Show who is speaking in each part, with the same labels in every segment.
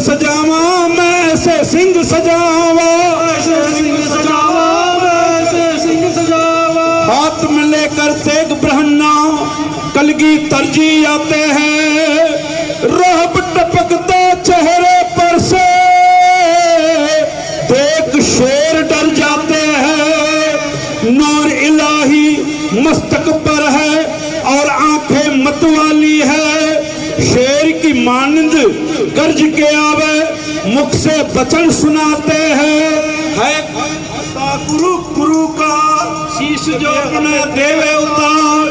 Speaker 1: سجاوا میں سے سنگھ سجاوا ہاتھ میں لے کر تیگ برہنا کلگی ترجیح آتے ہیں۔ رہب ٹپکتے چہرے پر سے۔ دیکھ شیر ڈر جاتے ہیں۔ نور الہی مستقبر ہے اور آنکھیں متوالی ہے شیر کی مانند گرج کے آوے، مکھ سے بچن سناتے ہیں۔ ہے کرو کرو کا شیش جو اپنے دیوے اتار۔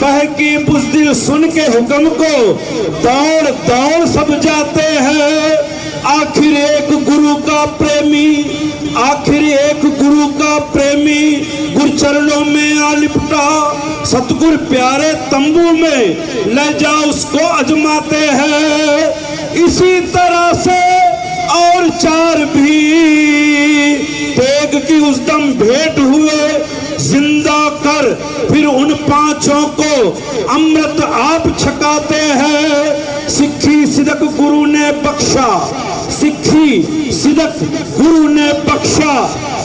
Speaker 1: بہ کی بزدل سن کے حکم کو دوڑ دوڑ سب جاتے ہیں۔ آخر ایک گرو کا پریمی، آخر ایک گرو کا پریمی۔ چرنوں میں آ لپٹا۔ ستگر پیارے تمبو میں لے جا، اس کو اجماتے ہیں۔ اسی طرح سے اور چار بھی۔ تیگ کی اس دم بھیٹ ہوئے۔ زندہ کر پھر ان پانچوں کو امرت آپ چھکاتے ہیں۔ سکھی صدق گرو نے بخشا۔ سکھی صدق گرو نے بخشا۔